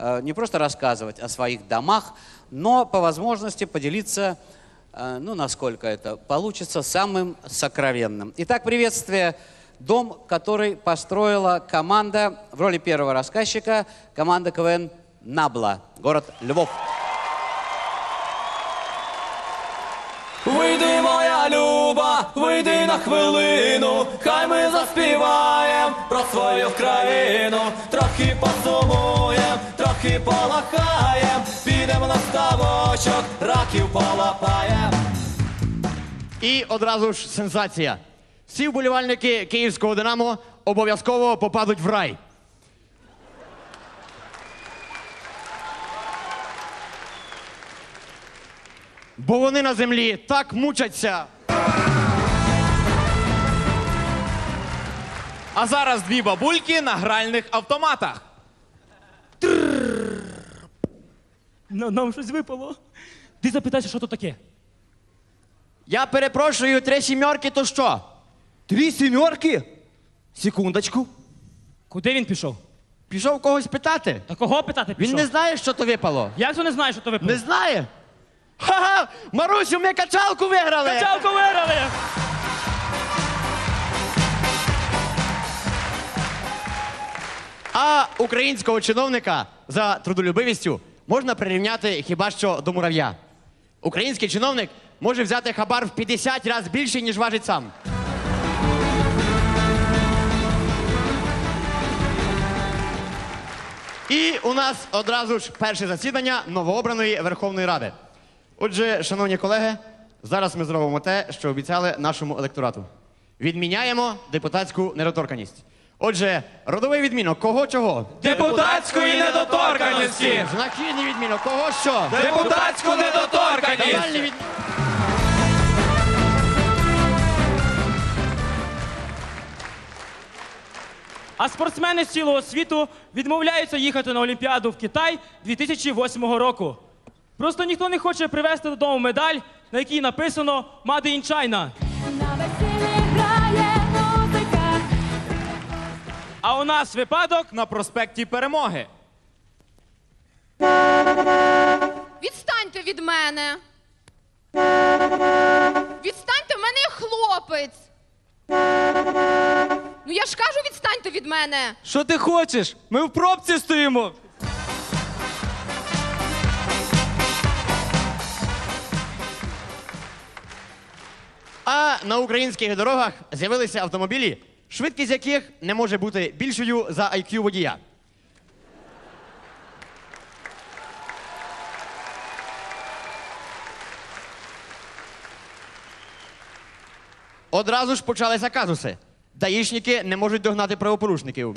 э, не просто рассказывать о своих домах, но по возможности поделиться, э, ну, насколько это получится, самым сокровенным. Итак, приветствие. Дом, который построила команда в роли первого рассказчика, команда КВН «Набла», город Львов. Вийди на хвилину, хай ми заспіваєм про свою країну, трохи посумуєм, трохи полахаєм, підемо на ставочок, раків полапаєм. І одразу ж сенсація. Всі вболівальники київського Динамо обов'язково попадуть в рай. Бо вони на землі так мучаться. А зараз дві бабульки на гральних автоматах. На- Нам щось випало. Ти запитайся, що то таке. Я перепрошую, три сімерки то що? Три сімерки? Секундочку. Куди він пішов? Пішов когось питати. Та кого питати Він пішов? не знає, що то випало. Як то не знаєш, що то випало? Не знає. Ха-ха! Марусю, ми качалку виграли! Качалку виграли! А українського чиновника за трудолюбивістю можна прирівняти хіба що до мурав'я. Український чиновник може взяти хабар в 50 разів більше, ніж важить сам. І у нас одразу ж перше засідання новообраної Верховної Ради. Отже, шановні колеги, зараз ми зробимо те, що обіцяли нашому електорату. Відміняємо депутатську недоторканність. Отже, родовий відмінок кого чого? Депутатської недоторканності! Знахідний відмінок кого що? Депутатську від... А спортсмени з цілого світу відмовляються їхати на Олімпіаду в Китай 2008 року. Просто ніхто не хоче привезти додому медаль, на якій написано «Made in China». У нас випадок На проспекті Перемоги. Відстаньте від мене. Відстаньте, в мене є хлопець. Ну я ж кажу, відстаньте від мене. Що ти хочеш? Ми в пробці стоїмо. А на українських дорогах з'явилися автомобілі, швидкість яких не може бути більшою за IQ водія. Одразу ж почалися казуси. Даїшники не можуть догнати правопорушників.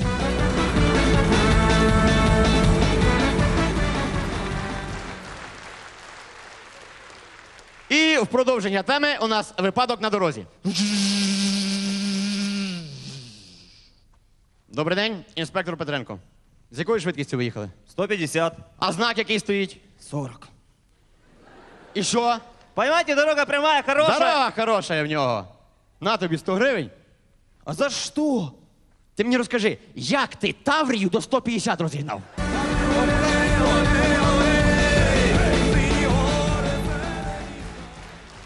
І в продовження теми у нас випадок на дорозі. Добрий день, інспектор Петренко. З якою швидкістю ви їхали? 150. А знак який стоїть? 40. І що? Поймайте, дорога прямая, хорошая. Дорога хороша в нього. На тобі 100 гривень. А за що? Ти мені розкажи, як ти Таврію до 150 розігнав?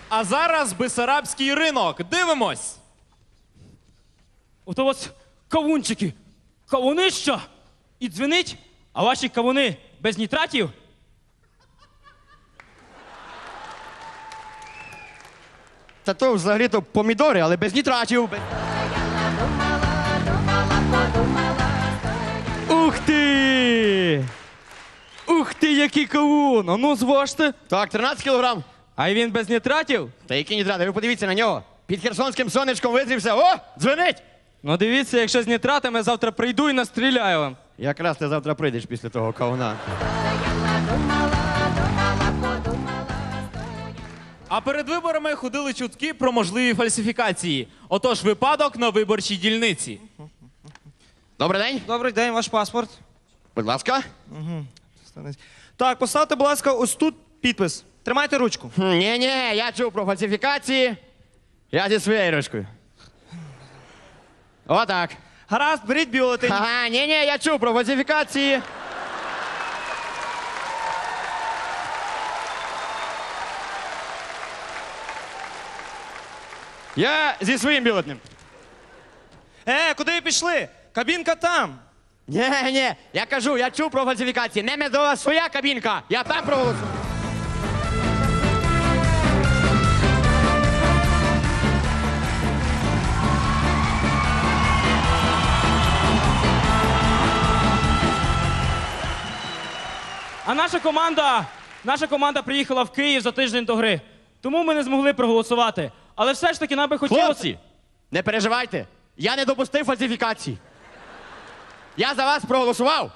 А зараз Бесарабський ринок. Дивимось. Ото ось кавунчики. Кавунища! І дзвенить, а ваші кавуни без нітратів? Та то взагалі-то помідори, але без нітратів. Без- Ух ти! Ух ти, який кавун! А ну зважте. Так, 13 кілограм. А й він без нітратів? Та які нітрати, ви подивіться на нього. Під херсонським сонечком визрівся. О, дзвонить! Ну дивіться, якщо з нітратами завтра прийду і настріляю вам. Якраз ти завтра прийдеш після того кавуна. А перед виборами ходили чутки про можливі фальсифікації. Отож, випадок на виборчій дільниці. Добрий день, Добрий день, ваш паспорт. будь ласка. Так, поставте, будь ласка, ось тут підпис. Тримайте ручку. Ні, ні, я чув про фальсифікації. Я зі своєю ручкою. Отак. Гаразд, беріть бюлетень. Ага, ні, ні, я чув про вазифікації. Я зі своїм бюлетнем. Е, куди ви пішли? Кабінка там. Ні, ні, я кажу, я чув про фальсифікації. Не медова своя кабінка. Я там проголосую. Наша команда, наша команда приїхала в Київ за тиждень до гри. Тому ми не змогли проголосувати. Але все ж таки нам би хотілося. Хлопці, не переживайте. Я не допустив фальсифікацій. Я за вас проголосував.